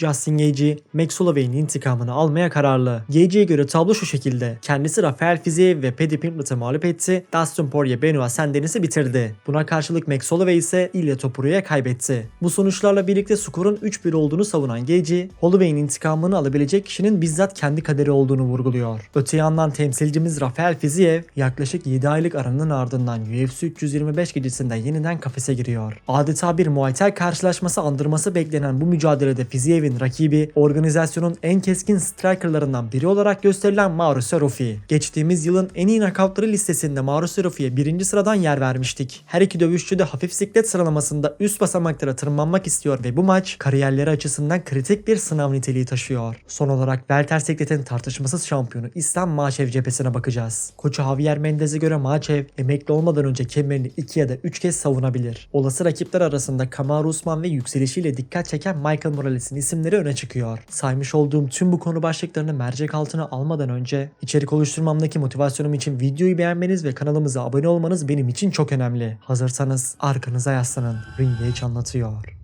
Justin Gaethje, Max Holloway'in intikamını almaya kararlı. Gaethje'ye göre tablo şu şekilde. Kendisi Rafael Fiziev ve Paddy Pimblett'ı mağlup etti. Dustin Poirier Benoit Saint-Denis'i bitirdi. Buna karşılık Max Holloway ise Ilya Topuria'ya kaybetti. Bu sonuçlarla birlikte skorun 3-1 olduğunu savunan Gaethje, Holloway'in intikamını alabilecek kişinin bizzat kendi kaderi olduğunu vurguluyor. Öte yandan temsilcimiz Rafael Fiziev yaklaşık 7 aylık aranın ardından UFC 325 gecesinde yeniden kafese giriyor. Adeta bir Muay Thai karşılaşması andırması beklenen bu mücadelede Fiziev'in rakibi organizasyonun en keskin strikerlarından biri olarak gösterilen Mauricio Ruffi. Geçtiğimiz yılın en iyi nakavtları listesinde Mauricio Ruffi'ye birinci sıradan yer vermiştik. Her iki dövüşçü de hafif siklet sıralamasında üst basamaklara tırmanmak istiyor ve bu maç kariyerleri açısından kritik bir sınav niteliği taşıyor. Son olarak Welter Siklet'in tartışmasız şampiyonu İslam Maçev cephesine bakacağız. Koçu Javier Mendez'e göre Maçev emekli olmadan önce kemerini 2 ya da 3 kez savunabilir. Olası rakipler arasında Kamaru Usman ve yükselişiyle dikkat çeken Michael Morales'in isimleri öne çıkıyor. Saymış olduğum tüm bu konu başlıklarını mercek altına almadan önce içerik oluşturmamdaki motivasyonum için videoyu beğenmeniz ve kanalımıza abone olmanız benim için çok önemli. Hazırsanız arkanıza yaslanın. Ring Geç anlatıyor.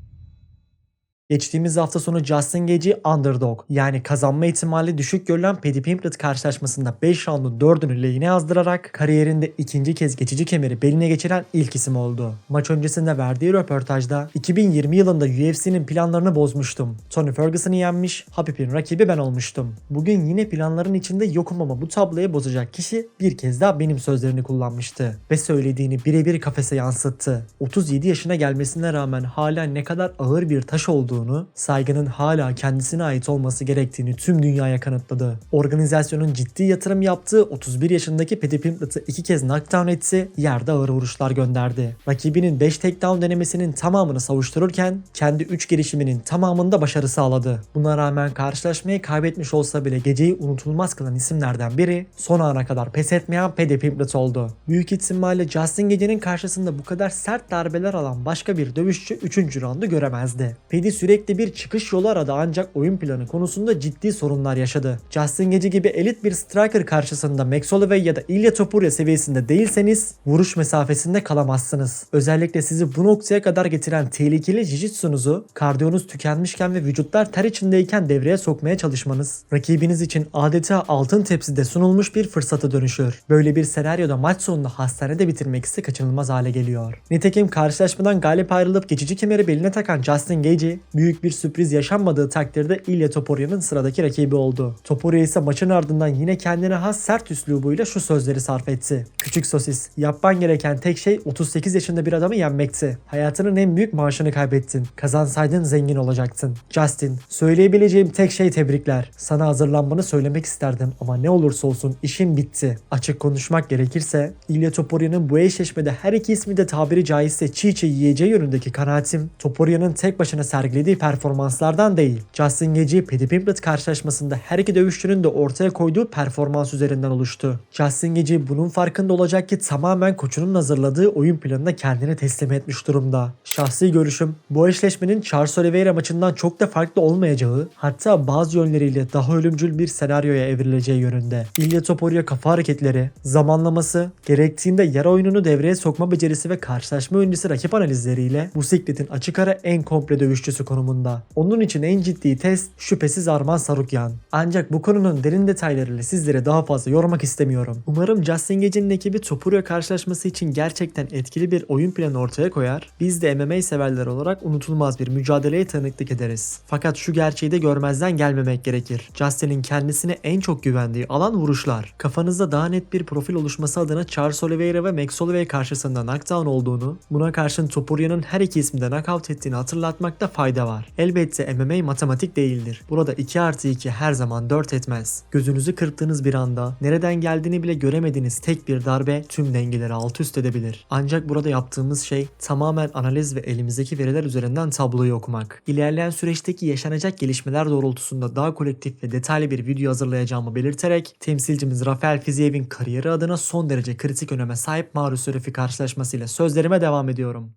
Geçtiğimiz hafta sonu Justin Gaethje underdog yani kazanma ihtimali düşük görülen Paddy Pimblett karşılaşmasında 5 roundun 4'ünü lehine yazdırarak kariyerinde ikinci kez geçici kemeri beline geçiren ilk isim oldu. Maç öncesinde verdiği röportajda 2020 yılında UFC'nin planlarını bozmuştum. Tony Ferguson'ı yenmiş, Habib'in rakibi ben olmuştum. Bugün yine planların içinde yokum ama bu tabloyu bozacak kişi bir kez daha benim sözlerini kullanmıştı ve söylediğini birebir kafese yansıttı. 37 yaşına gelmesine rağmen hala ne kadar ağır bir taş olduğu olduğunu, saygının hala kendisine ait olması gerektiğini tüm dünyaya kanıtladı. Organizasyonun ciddi yatırım yaptığı 31 yaşındaki Paddy Pimblett'ı iki kez knockdown etti, yerde ağır vuruşlar gönderdi. Rakibinin 5 takedown denemesinin tamamını savuştururken kendi 3 girişiminin tamamında başarı sağladı. Buna rağmen karşılaşmayı kaybetmiş olsa bile geceyi unutulmaz kılan isimlerden biri son ana kadar pes etmeyen Paddy Pimblett oldu. Büyük ihtimalle Justin Gaethje'nin karşısında bu kadar sert darbeler alan başka bir dövüşçü 3. roundu göremezdi. Paddy sürekli bir çıkış yolu aradı ancak oyun planı konusunda ciddi sorunlar yaşadı. Justin Gaethje gibi elit bir striker karşısında Max Holloway ya da Ilya Topuria seviyesinde değilseniz vuruş mesafesinde kalamazsınız. Özellikle sizi bu noktaya kadar getiren tehlikeli jijitsunuzu kardiyonuz tükenmişken ve vücutlar ter içindeyken devreye sokmaya çalışmanız rakibiniz için adeta altın tepside sunulmuş bir fırsata dönüşür. Böyle bir senaryoda maç sonunda hastanede bitirmek ise kaçınılmaz hale geliyor. Nitekim karşılaşmadan galip ayrılıp geçici kemeri beline takan Justin Gaethje büyük bir sürpriz yaşanmadığı takdirde Ilya Toporia'nın sıradaki rakibi oldu. Topuria ise maçın ardından yine kendine has sert üslubuyla şu sözleri sarf etti. Küçük sosis, yapman gereken tek şey 38 yaşında bir adamı yenmekti. Hayatının en büyük maaşını kaybettin. Kazansaydın zengin olacaktın. Justin, söyleyebileceğim tek şey tebrikler. Sana hazırlanmanı söylemek isterdim ama ne olursa olsun işim bitti. Açık konuşmak gerekirse Ilya Toporia'nın bu eşleşmede her iki ismi de tabiri caizse çiğ çiğ yiyeceği yönündeki kanaatim Toporia'nın tek başına sergilediği performanslardan değil. Justin Gaethje Paddy Pimblett karşılaşmasında her iki dövüşçünün de ortaya koyduğu performans üzerinden oluştu. Justin Gaethje bunun farkında olacak ki tamamen koçunun hazırladığı oyun planına kendini teslim etmiş durumda. Şahsi görüşüm bu eşleşmenin Charles Oliveira maçından çok da farklı olmayacağı hatta bazı yönleriyle daha ölümcül bir senaryoya evrileceği yönünde. Ilya Topuria kafa hareketleri, zamanlaması, gerektiğinde yara oyununu devreye sokma becerisi ve karşılaşma öncesi rakip analizleriyle bu sikletin açık ara en komple dövüşçüsü konumunda. Onun için en ciddi test şüphesiz Arman Sarukyan. Ancak bu konunun derin detaylarıyla sizlere daha fazla yormak istemiyorum. Umarım Justin Gage'nin ekibi Topuria karşılaşması için gerçekten etkili bir oyun planı ortaya koyar. Biz de MMA severler olarak unutulmaz bir mücadeleye tanıklık ederiz. Fakat şu gerçeği de görmezden gelmemek gerekir. Justin'in kendisine en çok güvendiği alan vuruşlar. Kafanızda daha net bir profil oluşması adına Charles Oliveira ve Max Holloway karşısında knockdown olduğunu, buna karşın Topuria'nın her iki isminde knockout ettiğini hatırlatmakta fayda var. Elbette MMA matematik değildir. Burada 2 artı 2 her zaman 4 etmez. Gözünüzü kırptığınız bir anda nereden geldiğini bile göremediğiniz tek bir darbe tüm dengeleri alt üst edebilir. Ancak burada yaptığımız şey tamamen analiz ve elimizdeki veriler üzerinden tabloyu okumak. İlerleyen süreçteki yaşanacak gelişmeler doğrultusunda daha kolektif ve detaylı bir video hazırlayacağımı belirterek temsilcimiz Rafael Fiziev'in kariyeri adına son derece kritik öneme sahip Mauricio Ruffi karşılaşmasıyla sözlerime devam ediyorum.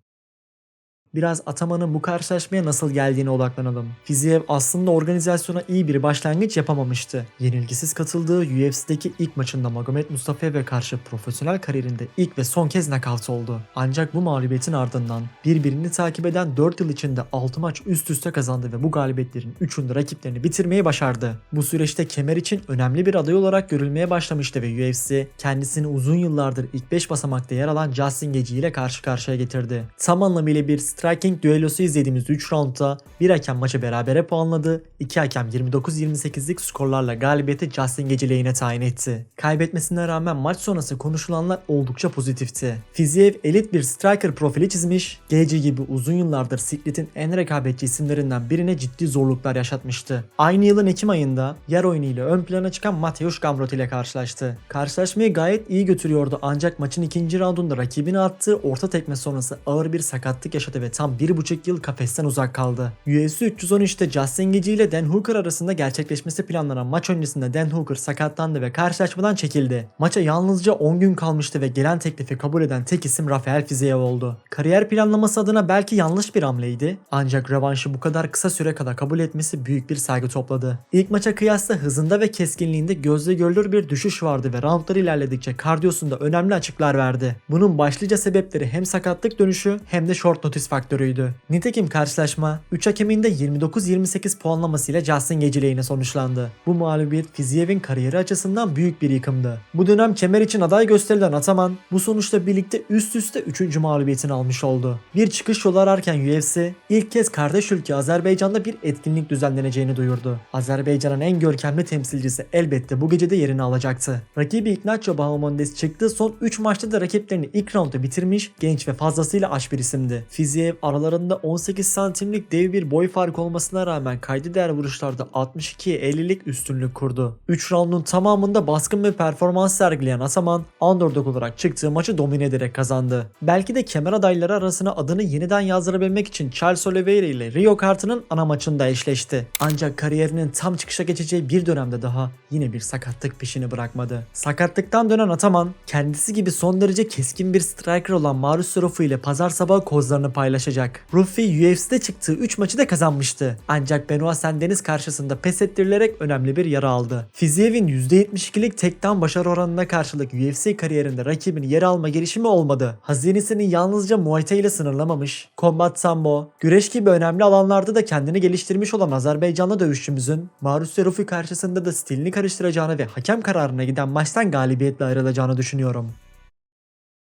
Biraz Ataman'ın bu karşılaşmaya nasıl geldiğine odaklanalım. Fiziev aslında organizasyona iyi bir başlangıç yapamamıştı. Yenilgisiz katıldığı UFC'deki ilk maçında Magomed Mustafa'ya karşı profesyonel kariyerinde ilk ve son kez nakavt oldu. Ancak bu mağlubiyetin ardından birbirini takip eden 4 yıl içinde 6 maç üst üste kazandı ve bu galibiyetlerin 3'ünde rakiplerini bitirmeyi başardı. Bu süreçte kemer için önemli bir aday olarak görülmeye başlamıştı ve UFC kendisini uzun yıllardır ilk 5 basamakta yer alan Justin Gaethje ile karşı karşıya getirdi. Tam anlamıyla bir striking düellosu izlediğimiz 3 roundda bir hakem maçı berabere puanladı, iki hakem 29-28'lik skorlarla galibiyeti Justin Gaethje lehine tayin etti. Kaybetmesine rağmen maç sonrası konuşulanlar oldukça pozitifti. Fiziev elit bir striker profili çizmiş, Gaethje gibi uzun yıllardır sikletin en rekabetçi isimlerinden birine ciddi zorluklar yaşatmıştı. Aynı yılın Ekim ayında yer oyunuyla ön plana çıkan Mateusz Gamrot ile karşılaştı. Karşılaşmayı gayet iyi götürüyordu ancak maçın ikinci raundunda rakibine attığı orta tekme sonrası ağır bir sakatlık yaşadı ve tam 1,5 yıl kafesten uzak kaldı. UFC 313'te Justin Gaethje ile Dan Hooker arasında gerçekleşmesi planlanan maç öncesinde Dan Hooker sakatlandı ve karşılaşmadan çekildi. Maça yalnızca 10 gün kalmıştı ve gelen teklifi kabul eden tek isim Rafael Fiziev oldu. Kariyer planlaması adına belki yanlış bir hamleydi ancak revanşı bu kadar kısa süre kadar kabul etmesi büyük bir saygı topladı. İlk maça kıyasla hızında ve keskinliğinde gözle görülür bir düşüş vardı ve roundlar ilerledikçe kardiyosunda önemli açıklar verdi. Bunun başlıca sebepleri hem sakatlık dönüşü hem de short notice faktörüydü. Nitekim karşılaşma 3 hakeminde 29-28 puanlamasıyla Justin Gaethje lehine sonuçlandı. Bu mağlubiyet Fiziev'in kariyeri açısından büyük bir yıkımdı. Bu dönem kemer için aday gösterilen Ataman bu sonuçla birlikte üst üste 3. mağlubiyetini almış oldu. Bir çıkış yolu ararken UFC ilk kez kardeş ülke Azerbaycan'da bir etkinlik düzenleneceğini duyurdu. Azerbaycan'ın en görkemli temsilcisi elbette bu gece de yerini alacaktı. Rakibi Ignacio Bahamondes çıktığı son 3 maçta da rakiplerini ilk roundda bitirmiş genç ve fazlasıyla aş bir isimdi. Fiziev aralarında 18 santimlik dev bir boy farkı olmasına rağmen kaydı değer vuruşlarda 62'ye 50'lik üstünlük kurdu. 3 roundun tamamında baskın bir performans sergileyen Asaman underdog olarak çıktığı maçı domine ederek kazandı. Belki de kemer adayları arasına adını yeniden yazdırabilmek için Charles Oliveira ile Rio kartının ana maçında eşleşti. Ancak kariyerinin tam çıkışa geçeceği bir dönemde daha yine bir sakatlık peşini bırakmadı. Sakatlıktan dönen Ataman kendisi gibi son derece keskin bir striker olan Marus Rufu ile pazar sabahı kozlarını paylaşacak. Rufi UFC'de çıktığı 3 maçı da kazanmıştı. Ancak Benoit Sendeniz karşısında pes ettirilerek önemli bir yara aldı. Fiziev'in %72'lik tekten başarı oranına karşılık UFC kariyerinde rakibini yer alma girişimi olmadı. Hazinesini yalnızca Muay Thai ile sınırlamamış, Combat Sambo, güreş gibi önemli alanlarda da kendini geliştirmiş olan Azerbaycanlı dövüşçümüzün Marus Rufi karşısında da stilini karıştıracağını ve hakem kararına giden maçtan galibiyetle ayrılacağını düşünüyorum.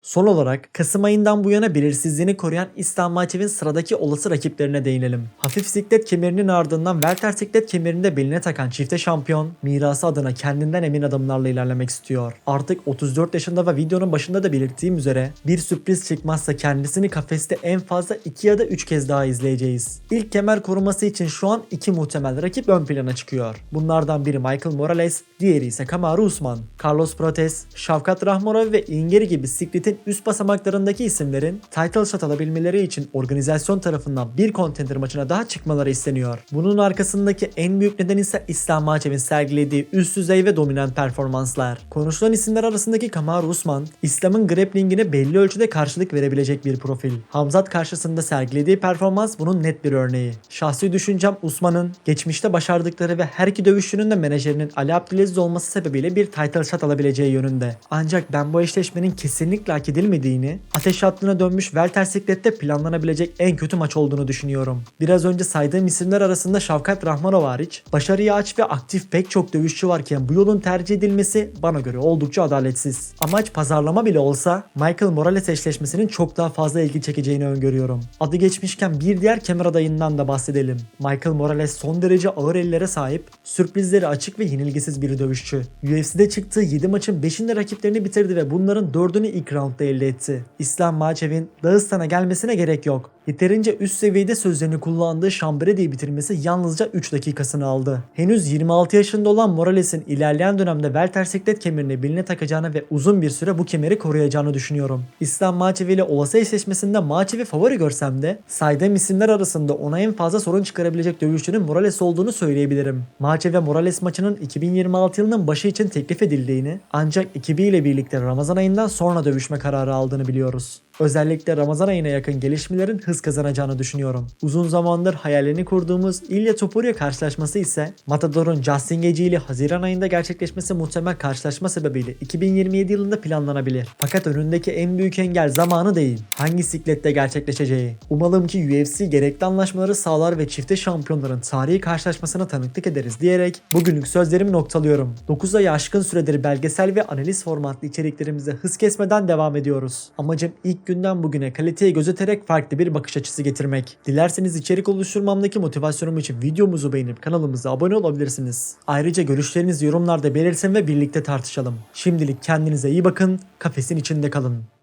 Son olarak Kasım ayından bu yana belirsizliğini koruyan İslam sıradaki olası rakiplerine değinelim. Hafif siklet kemerinin ardından welter siklet kemerini de beline takan çifte şampiyon mirası adına kendinden emin adımlarla ilerlemek istiyor. Artık 34 yaşında ve videonun başında da belirttiğim üzere bir sürpriz çıkmazsa kendisini kafeste en fazla 2 ya da 3 kez daha izleyeceğiz. İlk kemer koruması için şu an iki muhtemel rakip ön plana çıkıyor. Bunlardan biri Michael Morales, diğeri ise Kamaru Usman. Carlos Protes, Şavkat Rahmorov ve Ingeri gibi sikletin üst basamaklarındaki isimlerin title shot alabilmeleri için organizasyon tarafından bir contender maçına daha çıkmaları isteniyor. Bunun arkasındaki en büyük neden ise İslam Makev'in sergilediği üst düzey ve dominant performanslar. Konuşulan isimler arasındaki Kamaru Usman, İslam'ın grapplingine belli ölçüde karşılık verebilecek bir profil. Hamzat karşısında sergilediği performans bunun net bir örneği. Şahsi düşüncem Usman'ın geçmişte başardıkları ve her iki dövüşçünün de menajerinin Ali Abdülaziz olması sebebiyle bir title shot alabileceği yönünde. Ancak ben bu eşleşmenin kesinlikle hak edilmediğini, ateş hattına dönmüş welter siklette planlanabilecek en kötü maç olduğunu düşünüyorum. Biraz önce saydığım isimler arasında Şavkat Rahmanov hariç, başarıya aç ve aktif pek çok dövüşçü varken bu yolun tercih edilmesi bana göre oldukça adaletsiz. Amaç pazarlama bile olsa Michael Morales eşleşmesinin çok daha fazla ilgi çekeceğini öngörüyorum. Adı geçmişken bir diğer kemer adayından da bahsedelim. Michael Morales son derece ağır ellere sahip, sürprizleri açık ve yenilgisiz bir dövüşçü. UFC'de çıktığı 7 maçın 5'inde rakiplerini bitirdi ve bunların 4'ünü ilk roundda elde etti. İslam Makev'in Dağıstan'a gelmesine gerek yok. Yeterince üst seviyede sözlerini kullandığı Şambredi'yi bitirmesi yalnızca 3 dakikasını aldı. Henüz 26 yaşında olan Morales'in ilerleyen dönemde welter siklet kemerini beline takacağını ve uzun bir süre bu kemeri koruyacağını düşünüyorum. İslam Maçevi ile olası eşleşmesinde Maçevi favori görsem de saydığım isimler arasında ona en fazla sorun çıkarabilecek dövüşçünün Morales olduğunu söyleyebilirim. Maçevi Morales maçının 2026 yılının başı için teklif edildiğini ancak ekibiyle birlikte Ramazan ayından sonra dövüşme kararı aldığını biliyoruz. Özellikle Ramazan ayına yakın gelişmelerin hız kazanacağını düşünüyorum. Uzun zamandır hayalini kurduğumuz İlya Topuria karşılaşması ise Matador'un Justin Gaethje ile Haziran ayında gerçekleşmesi muhtemel karşılaşma sebebiyle 2027 yılında planlanabilir. Fakat önündeki en büyük engel zamanı değil. Hangi siklette gerçekleşeceği. Umalım ki UFC gerekli anlaşmaları sağlar ve çifte şampiyonların tarihi karşılaşmasına tanıklık ederiz diyerek bugünlük sözlerimi noktalıyorum. 9 ay aşkın süredir belgesel ve analiz formatlı içeriklerimize hız kesmeden devam ediyoruz. Amacım ilk günden bugüne kaliteyi gözeterek farklı bir bakış açısı getirmek. Dilerseniz içerik oluşturmamdaki motivasyonum için videomuzu beğenip kanalımıza abone olabilirsiniz. Ayrıca görüşlerinizi yorumlarda belirtin ve birlikte tartışalım. Şimdilik kendinize iyi bakın, kafesin içinde kalın.